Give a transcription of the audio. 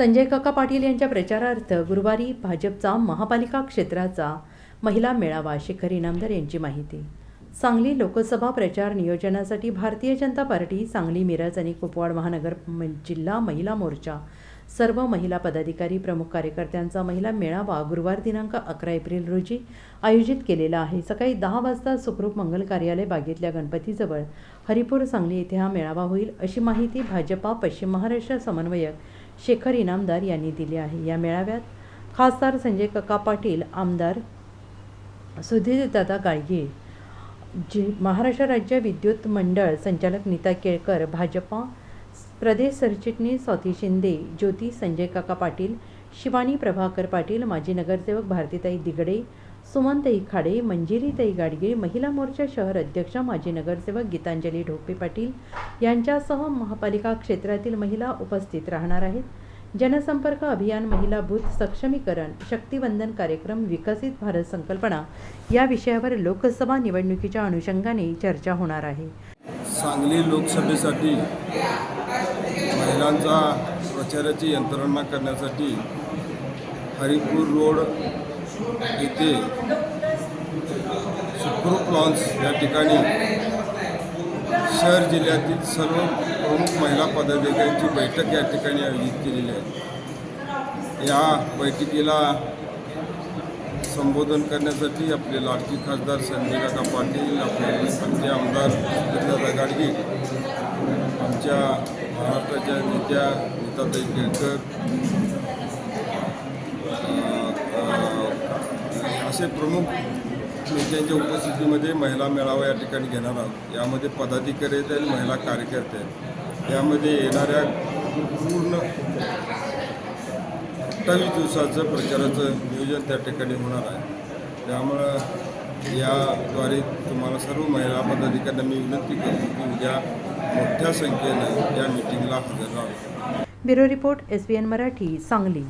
संजय काका पाटील यांच्या प्रचारार्थ गुरुवारी भाजपचा महापालिका क्षेत्राचा महिला मेळावा. शेखर इनामदार यांची माहिती. सांगली लोकसभा प्रचार नियोजनासाठी भारतीय जनता पार्टी सांगली मिरज आणि कुपवाड महानगर जिल्हा महिला मोर्चा. सर्व महिला पदाधिकारी प्रमुख कार्यकर्त्यांचा महिला मेळावा गुरुवार दिनांक अकरा एप्रिल रोजी आयोजित केलेला आहे. सकाळी दहा वाजता सुखरूप मंगल कार्यालय बागेतल्या गणपतीजवळ हरिपूर सांगली येथे हा मेळावा होईल अशी माहिती भाजपा पश्चिम महाराष्ट्र समन्वयक शेखर इनामदार यांनी दिली आहे. या मेळाव्यात खासदार संजय कका पाटील आमदार सुधीरदादा गाडगे जी महाराष्ट्र राज्य विद्युत मंडळ संचालक नीता केळकर भाजपा प्रदेश सरचिटणीस स्वाती शिंदे ज्योती संजय काका पाटील शिवानी प्रभाकर पाटील माजी नगरसेवक भारतीताई दिगडे सुमनताई खाडे मंजिरीताई गाडगे महिला मोर्चा शहर अध्यक्ष माजी नगरसेवक गीतांजली ढोपे पाटील यांच्यासह महापालिका क्षेत्रातील महिला उपस्थित राहणार आहेत. जनसंपर्क अभियान महिला बूथ सक्षमीकरण शक्तिवंदन कार्यक्रम विकसित भारत संकल्पना या विषयावर लोकसभा निवडणुकीच्या अनुषंगाने चर्चा होणार आहे. सांगली लोकसभेसाठी महिलांचा प्रचाराची यंत्रणा करण्यासाठी हरिपूर रोड येथे सुखरूप लॉन्स या ठिकाणी शहर जिल्ह्यातील सर्व प्रमुख महिला पदाधिकाऱ्यांची बैठक या ठिकाणी आयोजित केलेली आहे. या बैठकीला संबोधन करण्यासाठी आपले लाडकी खासदार संजयकाका पाटील आपले आमचे आमदार दादा गाडगे आमच्या महाराष्ट्राच्या नेत्या नीताताई केळकर असे प्रमुख नेत्यांच्या उपस्थितीमध्ये महिला मेळावा या ठिकाणी घेणार आहोत. यामध्ये पदाधिकारी आहेत आणि महिला कार्यकर्ते आहेत. यामध्ये येणाऱ्या पूर्ण अठ्ठावीस दिवसाचं प्रचाराचं नियोजन त्या ठिकाणी होणार आहे. त्यामुळं याद्वारे तुम्हाला सर्व महिला पदाधिकाऱ्यांना मी विनंती करतो की उद्या मोठ्या संख्येनं या मिटिंगला हजर राहावं. Bureau report S B N Marathi Sangli.